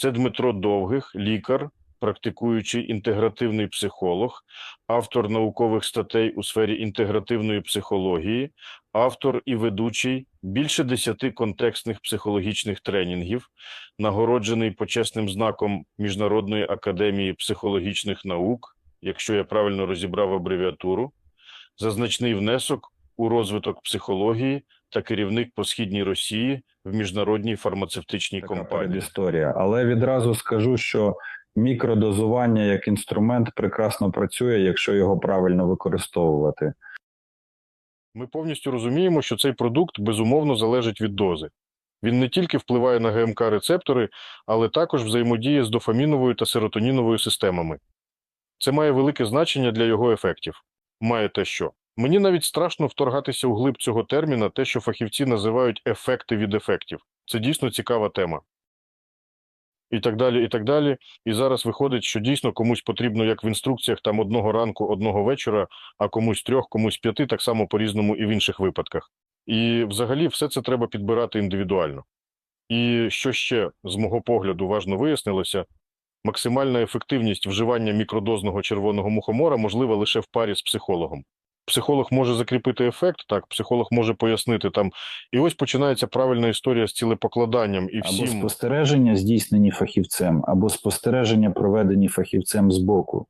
Це Дмитро Довгих, лікар, практикуючий інтегративний психолог, автор наукових статей у сфері інтегративної психології, автор і ведучий більше десяти контекстних психологічних тренінгів, нагороджений почесним знаком Міжнародної академії психологічних наук, якщо я правильно розібрав абревіатуру, за значний внесок у розвиток психології та керівник по східній Росії в міжнародній фармацевтичній Така компанії. передісторія. Але відразу скажу, що мікродозування як інструмент прекрасно працює, якщо його правильно використовувати. Ми повністю розуміємо, що цей продукт безумовно залежить від дози. Він не тільки впливає на ГМК рецептори, але також взаємодіє з дофаміновою та серотоніновою системами. Це має велике значення для його ефектів. Має те, що мені навіть страшно вторгатися у глиб цього терміна, те, що фахівці називають ефекти від ефектів. Це дійсно цікава тема. І так далі, і так далі. І зараз виходить, що дійсно комусь потрібно, як в інструкціях, там одного ранку, одного вечора, а комусь трьох, комусь п'яти, так само по-різному і в інших випадках. І взагалі все це треба підбирати індивідуально. І що ще, з мого погляду, важно вияснилося, максимальна ефективність вживання мікродозного червоного мухомора можлива лише в парі з психологом. Психолог може закріпити ефект, так, психолог може пояснити там. І ось починається правильна історія з цілепокладанням і Або спостереження здійснені фахівцем, або спостереження проведені фахівцем збоку.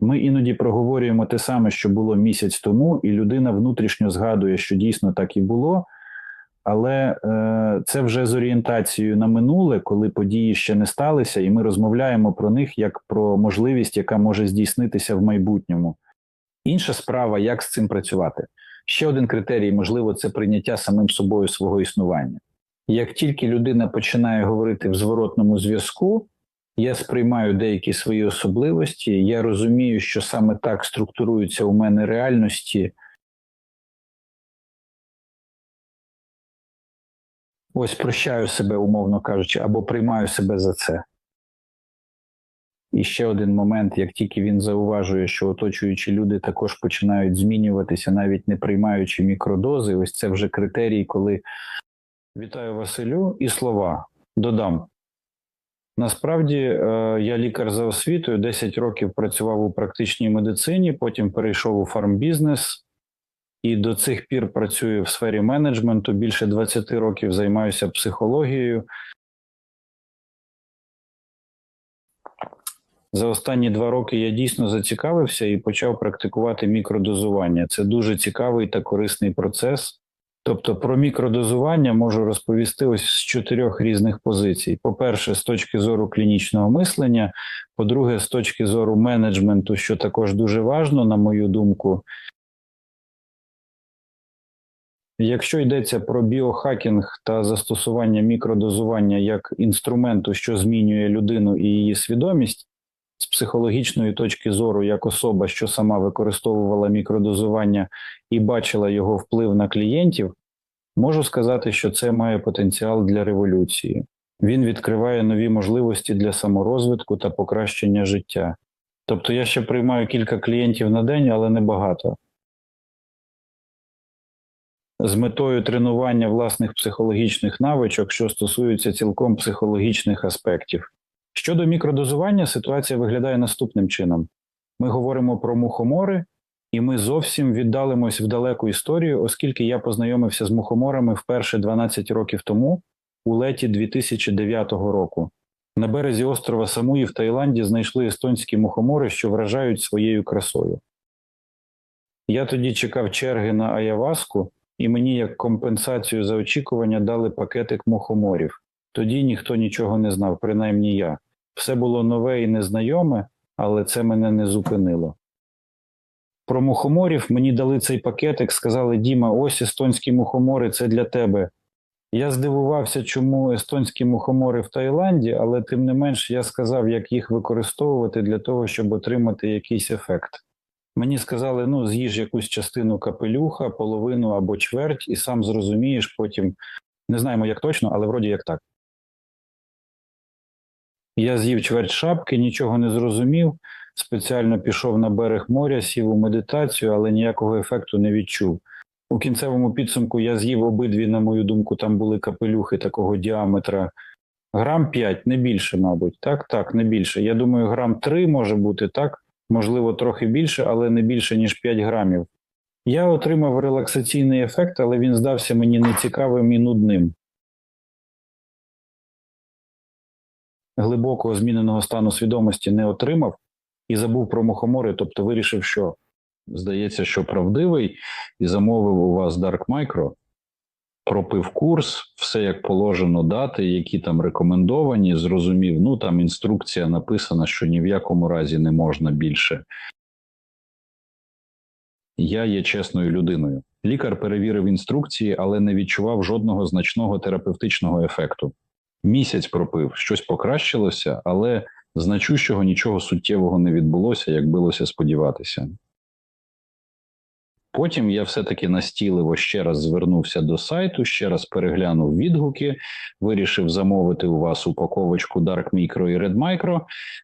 Ми іноді проговорюємо те саме, що було місяць тому, і людина внутрішньо згадує, що дійсно так і було. Але е, це вже з орієнтацією на минуле, коли події ще не сталися, і ми розмовляємо про них як про можливість, яка може здійснитися в майбутньому. Інша справа, як з цим працювати. Ще один критерій, можливо, це прийняття самим собою свого існування. Як тільки людина починає говорити в зворотному зв'язку, я сприймаю деякі свої особливості, я розумію, що саме так структуруються у мене реальності. Ось прощаю себе, умовно кажучи, або приймаю себе за це. І ще один момент, як тільки він зауважує, що оточуючі люди також починають змінюватися, навіть не приймаючи мікродози, ось це вже критерій, коли вітаю Василю і слова додам. Насправді е, я лікар за освітою, 10 років працював у практичній медицині, потім перейшов у фармбізнес і до цих пір працюю в сфері менеджменту. Більше 20 років займаюся психологією. За останні два роки я дійсно зацікавився і почав практикувати мікродозування. Це дуже цікавий та корисний процес. Тобто про мікродозування можу розповісти ось з чотирьох різних позицій: по-перше, з точки зору клінічного мислення, по-друге, з точки зору менеджменту, що також дуже важно, на мою думку. Якщо йдеться про біохакінг та застосування мікродозування як інструменту, що змінює людину і її свідомість, з психологічної точки зору, як особа, що сама використовувала мікродозування і бачила його вплив на клієнтів, можу сказати, що це має потенціал для революції. Він відкриває нові можливості для саморозвитку та покращення життя. Тобто я ще приймаю кілька клієнтів на день, але не багато. З метою тренування власних психологічних навичок, що стосуються цілком психологічних аспектів. Щодо мікродозування, ситуація виглядає наступним чином: ми говоримо про мухомори, і ми зовсім віддалимось в далеку історію, оскільки я познайомився з мухоморами вперше 12 років тому, у леті 2009 року. На березі острова Самуї в Таїланді знайшли естонські мухомори, що вражають своєю красою. Я тоді чекав черги на Аяваску, і мені як компенсацію за очікування дали пакетик мухоморів. Тоді ніхто нічого не знав, принаймні я. Все було нове і незнайоме, але це мене не зупинило. Про мухоморів мені дали цей пакетик, сказали Діма, ось естонські мухомори, це для тебе. Я здивувався, чому естонські мухомори в Таїланді, але тим не менш я сказав, як їх використовувати для того, щоб отримати якийсь ефект. Мені сказали, ну, з'їж якусь частину капелюха, половину або чверть, і сам зрозумієш потім. Не знаємо, як точно, але вроді як так. Я з'їв чверть шапки, нічого не зрозумів. Спеціально пішов на берег моря, сів у медитацію, але ніякого ефекту не відчув. У кінцевому підсумку я з'їв обидві, на мою думку, там були капелюхи такого діаметра Грам 5, не більше, мабуть. Так, так, не більше. Я думаю, грам 3 може бути так, можливо, трохи більше, але не більше, ніж 5 грамів. Я отримав релаксаційний ефект, але він здався мені нецікавим і нудним. Глибокого зміненого стану свідомості не отримав і забув про мухомори, тобто вирішив, що здається, що правдивий, і замовив у вас Dark Micro, пропив курс, все як положено, дати, які там рекомендовані, зрозумів, ну там інструкція написана, що ні в якому разі не можна більше. Я є чесною людиною. Лікар перевірив інструкції, але не відчував жодного значного терапевтичного ефекту. Місяць пропив, щось покращилося, але значущого нічого суттєвого не відбулося, як билося сподіватися. Потім я все-таки настійливо ще раз звернувся до сайту, ще раз переглянув відгуки, вирішив замовити у вас упаковочку Dark Micro і Red Micro.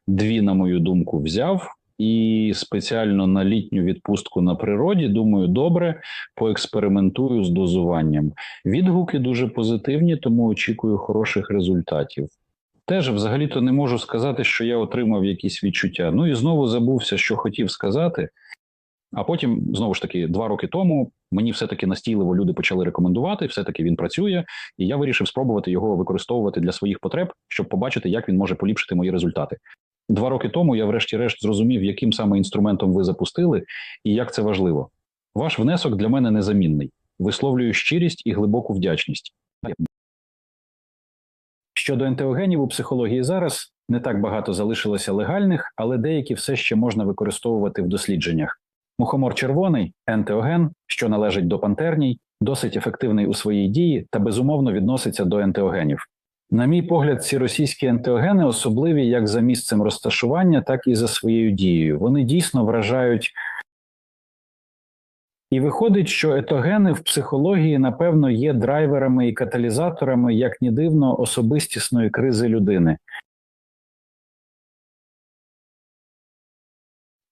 Дві, на мою думку, взяв. І спеціально на літню відпустку на природі, думаю, добре, поекспериментую з дозуванням. Відгуки дуже позитивні, тому очікую хороших результатів. Теж взагалі-то не можу сказати, що я отримав якісь відчуття. Ну і знову забувся, що хотів сказати. А потім, знову ж таки, два роки тому мені все-таки настійливо люди почали рекомендувати, все-таки він працює, і я вирішив спробувати його використовувати для своїх потреб, щоб побачити, як він може поліпшити мої результати. Два роки тому я, врешті-решт, зрозумів, яким саме інструментом ви запустили і як це важливо. Ваш внесок для мене незамінний. Висловлюю щирість і глибоку вдячність. Щодо ентеогенів у психології зараз не так багато залишилося легальних, але деякі все ще можна використовувати в дослідженнях. Мухомор червоний, ентеоген, що належить до пантерній, досить ефективний у своїй дії та безумовно відноситься до ентеогенів. На мій погляд, ці російські ентеогени особливі як за місцем розташування, так і за своєю дією. Вони дійсно вражають. І виходить, що етогени в психології, напевно, є драйверами і каталізаторами, як ні дивно, особистісної кризи людини.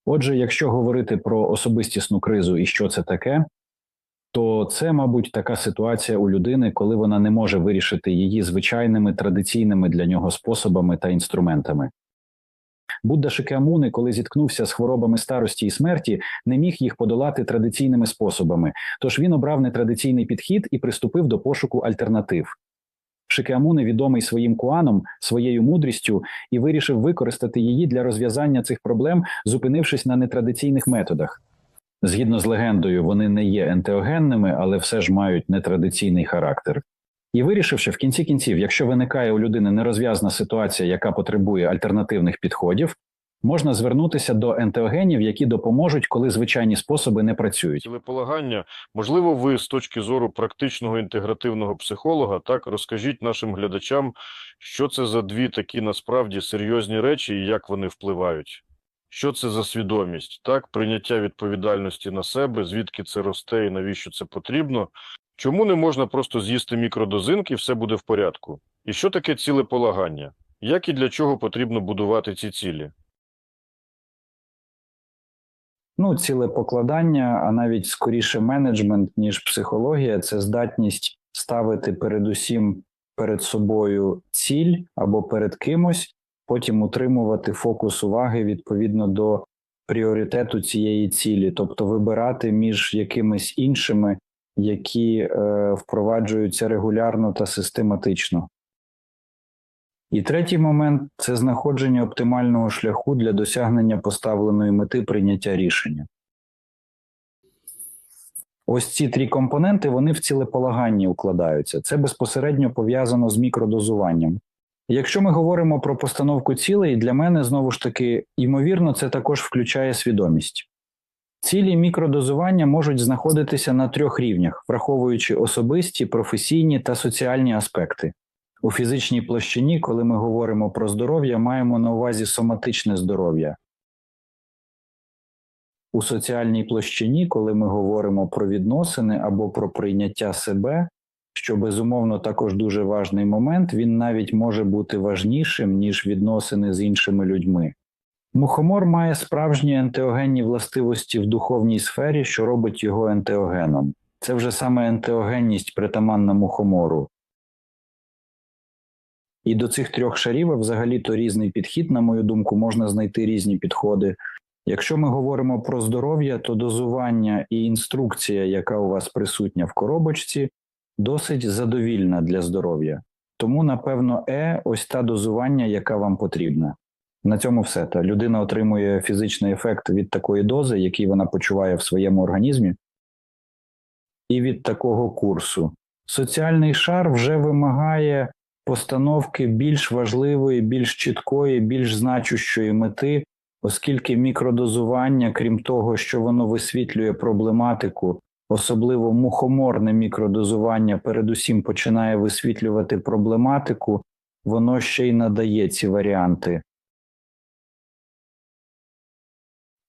Отже, якщо говорити про особистісну кризу і що це таке, то це, мабуть, така ситуація у людини, коли вона не може вирішити її звичайними традиційними для нього способами та інструментами. Будда Шикеамуни, коли зіткнувся з хворобами старості і смерті, не міг їх подолати традиційними способами, тож він обрав нетрадиційний підхід і приступив до пошуку альтернатив. Шикеамуни відомий своїм куаном, своєю мудрістю і вирішив використати її для розв'язання цих проблем, зупинившись на нетрадиційних методах. Згідно з легендою, вони не є ентеогенними, але все ж мають нетрадиційний характер. І вирішив, що в кінці кінців, якщо виникає у людини нерозв'язана ситуація, яка потребує альтернативних підходів, можна звернутися до ентеогенів, які допоможуть, коли звичайні способи не працюють. Цілеполагання, можливо, ви з точки зору практичного інтегративного психолога, так розкажіть нашим глядачам, що це за дві такі насправді серйозні речі і як вони впливають. Що це за свідомість? Так, прийняття відповідальності на себе, звідки це росте і навіщо це потрібно? Чому не можна просто з'їсти мікродозинки і все буде в порядку? І що таке цілеполагання? Як і для чого потрібно будувати ці цілі? Ну, цілепокладання, а навіть скоріше менеджмент, ніж психологія, це здатність ставити передусім перед собою ціль або перед кимось, потім утримувати фокус уваги відповідно до пріоритету цієї цілі, тобто вибирати між якимись іншими, які е, впроваджуються регулярно та систематично. І третій момент це знаходження оптимального шляху для досягнення поставленої мети прийняття рішення. Ось ці три компоненти вони в цілеполаганні укладаються. Це безпосередньо пов'язано з мікродозуванням. Якщо ми говоримо про постановку цілей, для мене знову ж таки, ймовірно, це також включає свідомість. Цілі мікродозування можуть знаходитися на трьох рівнях, враховуючи особисті, професійні та соціальні аспекти. У фізичній площині, коли ми говоримо про здоров'я, маємо на увазі соматичне здоров'я. У соціальній площині, коли ми говоримо про відносини або про прийняття себе, що безумовно також дуже важний момент, він навіть може бути важнішим, ніж відносини з іншими людьми. Мухомор має справжні ентеогенні властивості в духовній сфері, що робить його ентеогеном. Це вже саме ентеогенність притаманна мухомору. І до цих трьох шарів взагалі то різний підхід, на мою думку, можна знайти різні підходи. Якщо ми говоримо про здоров'я, то дозування і інструкція, яка у вас присутня в коробочці, досить задовільна для здоров'я. Тому, напевно, Е ось та дозування, яка вам потрібна. На цьому все. Та людина отримує фізичний ефект від такої дози, який вона почуває в своєму організмі, і від такого курсу. Соціальний шар вже вимагає постановки більш важливої, більш чіткої, більш значущої мети, оскільки мікродозування, крім того, що воно висвітлює проблематику, особливо мухоморне мікродозування, передусім починає висвітлювати проблематику, воно ще й надає ці варіанти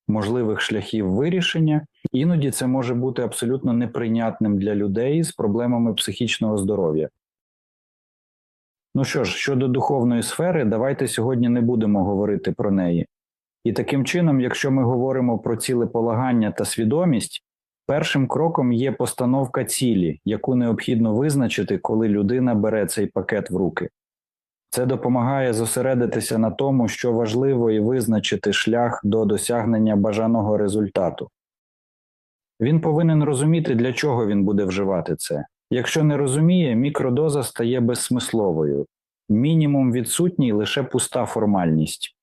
можливих шляхів вирішення. Іноді це може бути абсолютно неприйнятним для людей з проблемами психічного здоров'я. Ну що ж, щодо духовної сфери, давайте сьогодні не будемо говорити про неї. І таким чином, якщо ми говоримо про цілеполагання та свідомість, першим кроком є постановка цілі, яку необхідно визначити, коли людина бере цей пакет в руки. Це допомагає зосередитися на тому, що важливо, і визначити шлях до досягнення бажаного результату. Він повинен розуміти, для чого він буде вживати це. Якщо не розуміє, мікродоза стає безсмисловою, мінімум відсутній лише пуста формальність.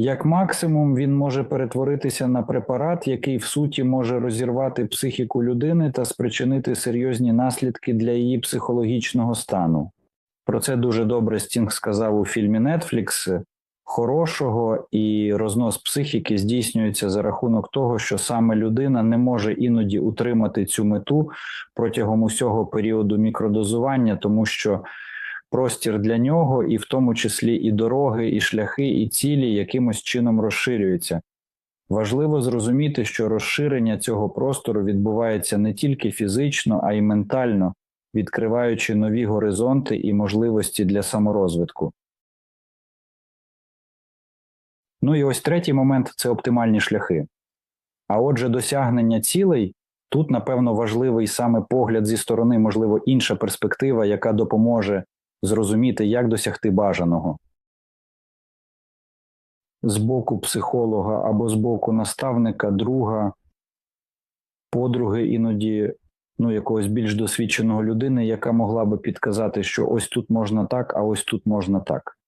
Як максимум, він може перетворитися на препарат, який в суті може розірвати психіку людини та спричинити серйозні наслідки для її психологічного стану. Про це дуже добре Стінг сказав у фільмі Netflix. Хорошого і рознос психіки здійснюється за рахунок того, що саме людина не може іноді утримати цю мету протягом усього періоду мікродозування, тому що простір для нього, і в тому числі і дороги, і шляхи, і цілі якимось чином розширюються. Важливо зрозуміти, що розширення цього простору відбувається не тільки фізично, а й ментально, відкриваючи нові горизонти і можливості для саморозвитку. Ну і ось третій момент це оптимальні шляхи. А отже, досягнення цілей тут, напевно, важливий саме погляд зі сторони, можливо, інша перспектива, яка допоможе зрозуміти, як досягти бажаного. З боку психолога або з боку наставника, друга, подруги, іноді ну, якогось більш досвідченого людини, яка могла би підказати, що ось тут можна так, а ось тут можна так.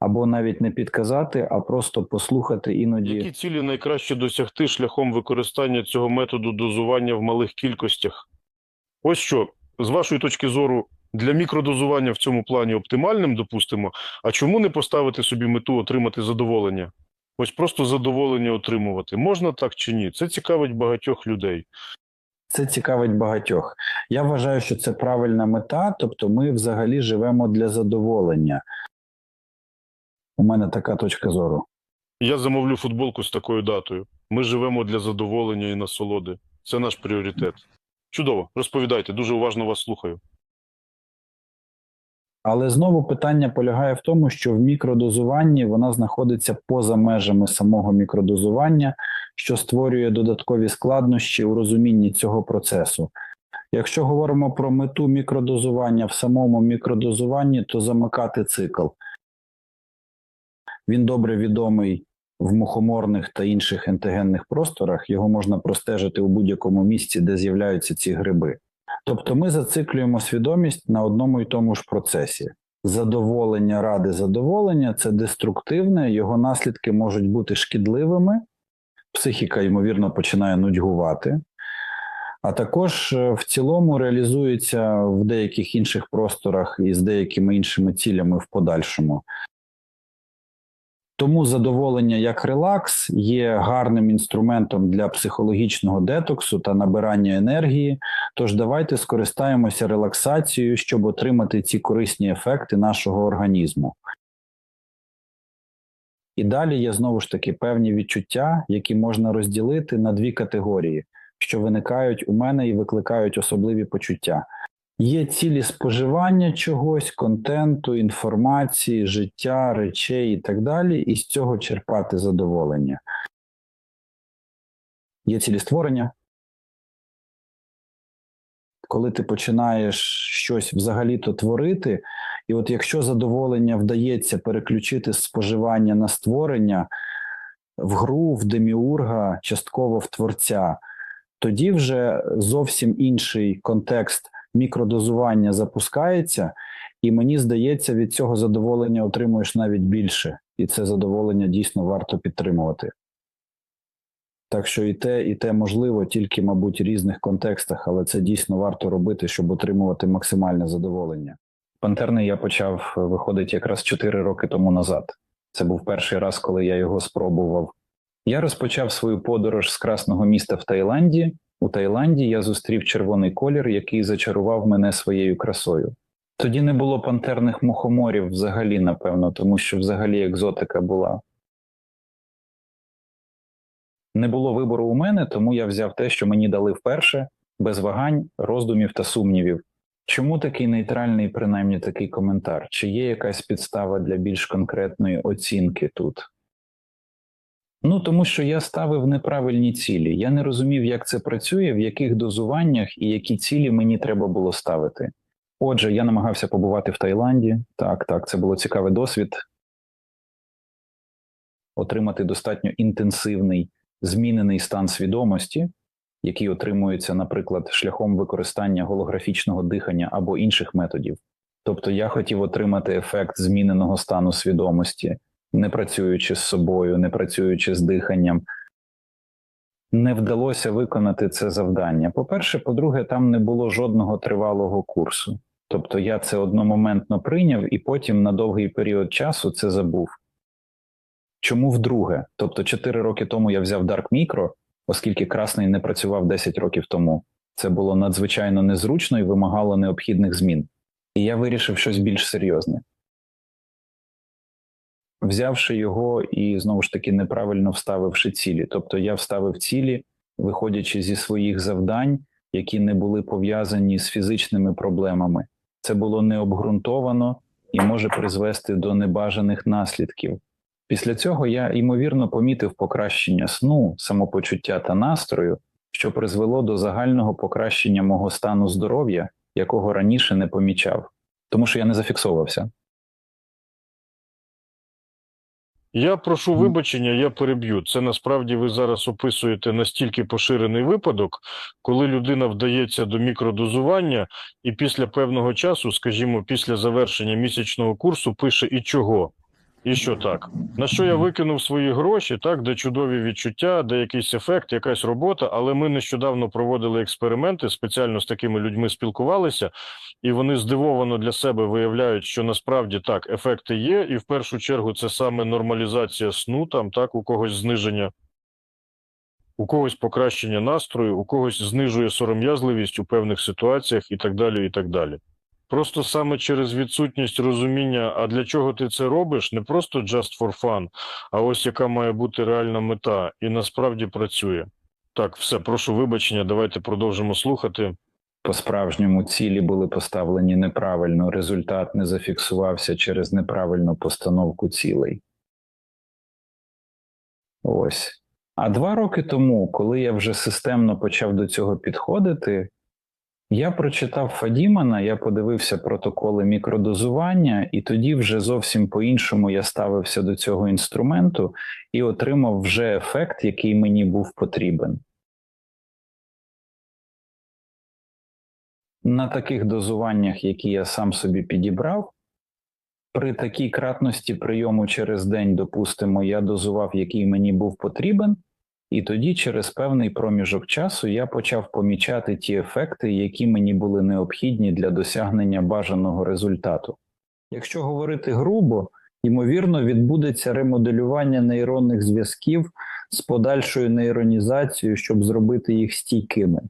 Або навіть не підказати, а просто послухати іноді. Які цілі найкраще досягти шляхом використання цього методу дозування в малих кількостях? Ось що, з вашої точки зору, для мікродозування в цьому плані оптимальним, допустимо, а чому не поставити собі мету отримати задоволення? Ось просто задоволення отримувати. Можна так чи ні? Це цікавить багатьох людей. Це цікавить багатьох. Я вважаю, що це правильна мета, тобто ми взагалі живемо для задоволення. У мене така точка зору. Я замовлю футболку з такою датою. Ми живемо для задоволення і насолоди. Це наш пріоритет. Чудово, розповідайте, дуже уважно вас слухаю. Але знову питання полягає в тому, що в мікродозуванні вона знаходиться поза межами самого мікродозування, що створює додаткові складнощі у розумінні цього процесу. Якщо говоримо про мету мікродозування в самому мікродозуванні, то замикати цикл. Він добре відомий в мухоморних та інших ентогенних просторах, його можна простежити у будь-якому місці, де з'являються ці гриби. Тобто ми зациклюємо свідомість на одному і тому ж процесі. Задоволення ради задоволення це деструктивне, його наслідки можуть бути шкідливими, психіка, ймовірно, починає нудьгувати, а також е, в цілому реалізується в деяких інших просторах і з деякими іншими цілями в подальшому. Тому задоволення як релакс є гарним інструментом для психологічного детоксу та набирання енергії. Тож давайте скористаємося релаксацією, щоб отримати ці корисні ефекти нашого організму. І далі є знову ж таки певні відчуття, які можна розділити на дві категорії, що виникають у мене і викликають особливі почуття. Є цілі споживання чогось, контенту, інформації, життя, речей і так далі, і з цього черпати задоволення. Є цілі створення. Коли ти починаєш щось взагалі-то творити, І от якщо задоволення вдається переключити споживання на створення в гру, в деміурга, частково в творця, тоді вже зовсім інший контекст мікродозування запускається, і мені здається, від цього задоволення отримуєш навіть більше, і це задоволення дійсно варто підтримувати. Так що і те, і те можливо, тільки, мабуть, в різних контекстах, але це дійсно варто робити, щоб отримувати максимальне задоволення. Пантерний я почав виходить якраз 4 роки тому назад. Це був перший раз, коли я його спробував. Я розпочав свою подорож з красного міста в Таїланді. У Таїланді я зустрів червоний колір, який зачарував мене своєю красою. Тоді не було пантерних мухоморів взагалі, напевно, тому що взагалі екзотика була. Не було вибору у мене, тому я взяв те, що мені дали вперше, без вагань, роздумів та сумнівів. Чому такий нейтральний, принаймні такий коментар? Чи є якась підстава для більш конкретної оцінки тут? Ну, тому що я ставив неправильні цілі. Я не розумів, як це працює, в яких дозуваннях і які цілі мені треба було ставити. Отже, я намагався побувати в Таїланді. Так, так, це було цікавий досвід. Отримати достатньо інтенсивний змінений стан свідомості, який отримується, наприклад, шляхом використання голографічного дихання або інших методів. Тобто я хотів отримати ефект зміненого стану свідомості, не працюючи з собою, не працюючи з диханням. Не вдалося виконати це завдання. По-перше, по-друге, там не було жодного тривалого курсу. Тобто я це одномоментно прийняв і потім на довгий період часу це забув. Чому вдруге? Тобто 4 роки тому я взяв Dark Micro, оскільки красний не працював 10 років тому. Це було надзвичайно незручно і вимагало необхідних змін. І я вирішив щось більш серйозне. Взявши його і знову ж таки неправильно вставивши цілі. Тобто я вставив цілі, виходячи зі своїх завдань, які не були пов'язані з фізичними проблемами. Це було необґрунтовано і може призвести до небажаних наслідків. Після цього я ймовірно помітив покращення сну, самопочуття та настрою, що призвело до загального покращення мого стану здоров'я, якого раніше не помічав, тому що я не зафіксовувався. Я прошу вибачення, я переб'ю. Це насправді ви зараз описуєте настільки поширений випадок, коли людина вдається до мікродозування, і після певного часу, скажімо, після завершення місячного курсу, пише і чого. І що так? На що я викинув свої гроші, так, де чудові відчуття, де якийсь ефект, якась робота, але ми нещодавно проводили експерименти, спеціально з такими людьми спілкувалися, і вони здивовано для себе виявляють, що насправді так, ефекти є, і в першу чергу це саме нормалізація сну, там так, у когось зниження, у когось покращення настрою, у когось знижує сором'язливість у певних ситуаціях і так далі, і так далі. Просто саме через відсутність розуміння, а для чого ти це робиш, не просто just for fun, а ось яка має бути реальна мета, і насправді працює. Так, все, прошу вибачення, давайте продовжимо слухати. По-справжньому цілі були поставлені неправильно, результат не зафіксувався через неправильну постановку цілей. Ось. А два роки тому, коли я вже системно почав до цього підходити, я прочитав Фадімана, я подивився протоколи мікродозування, і тоді вже зовсім по-іншому я ставився до цього інструменту і отримав вже ефект, який мені був потрібен. На таких дозуваннях, які я сам собі підібрав, при такій кратності прийому через день, допустимо, я дозував, який мені був потрібен. І тоді, через певний проміжок часу, я почав помічати ті ефекти, які мені були необхідні для досягнення бажаного результату. Якщо говорити грубо, ймовірно, відбудеться ремоделювання нейронних зв'язків з подальшою нейронізацією, щоб зробити їх стійкими.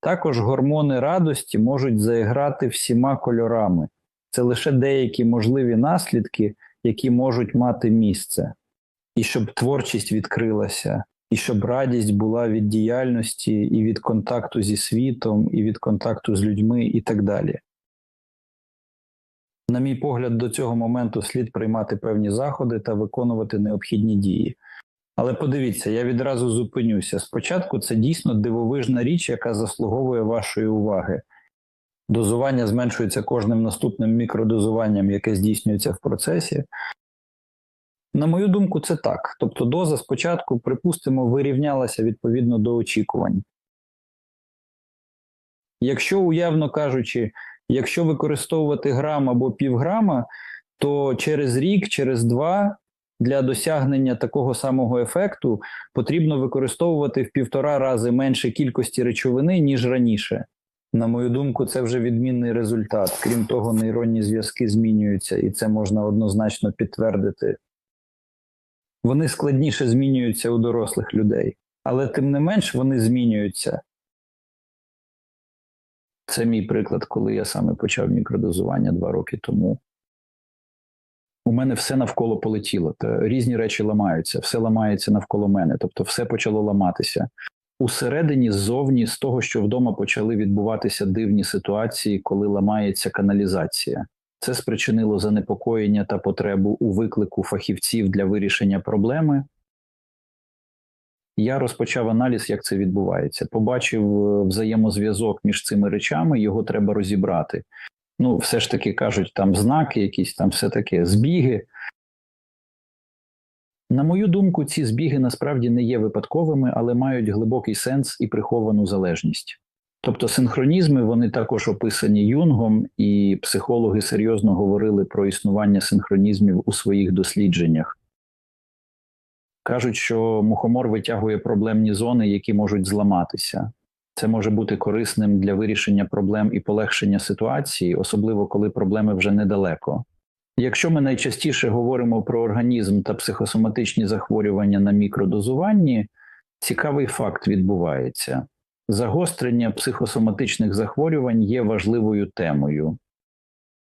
Також гормони радості можуть заіграти всіма кольорами. Це лише деякі можливі наслідки, які можуть мати місце, і щоб творчість відкрилася і щоб радість була від діяльності і від контакту зі світом, і від контакту з людьми, і так далі. На мій погляд, до цього моменту слід приймати певні заходи та виконувати необхідні дії. Але подивіться, я відразу зупинюся. Спочатку це дійсно дивовижна річ, яка заслуговує вашої уваги. Дозування зменшується кожним наступним мікродозуванням, яке здійснюється в процесі. На мою думку, це так. Тобто доза спочатку, припустимо, вирівнялася відповідно до очікувань. Якщо, уявно кажучи, якщо використовувати грам або півграма, то через рік, через два для досягнення такого самого ефекту потрібно використовувати в півтора рази менше кількості речовини, ніж раніше. На мою думку, це вже відмінний результат. Крім того, нейронні зв'язки змінюються, і це можна однозначно підтвердити. Вони складніше змінюються у дорослих людей, але тим не менш вони змінюються. Це мій приклад, коли я саме почав мікродозування два роки тому. У мене все навколо полетіло. Різні речі ламаються, все ламається навколо мене, тобто все почало ламатися. Усередині, ззовні, з того, що вдома почали відбуватися дивні ситуації, коли ламається каналізація. Це спричинило занепокоєння та потребу у виклику фахівців для вирішення проблеми. Я розпочав аналіз, як це відбувається. Побачив е, взаємозв'язок між цими речами, його треба розібрати. Ну, все ж таки кажуть, там знаки, якісь там все таке збіги. На мою думку, ці збіги насправді не є випадковими, але мають глибокий сенс і приховану залежність. Тобто синхронізми вони також описані Юнгом, і психологи серйозно говорили про існування синхронізмів у своїх дослідженнях. Кажуть, що мухомор витягує проблемні зони, які можуть зламатися. Це може бути корисним для вирішення проблем і полегшення ситуації, особливо коли проблеми вже недалеко. Якщо ми найчастіше говоримо про організм та психосоматичні захворювання на мікродозуванні, цікавий факт відбувається. Загострення психосоматичних захворювань є важливою темою.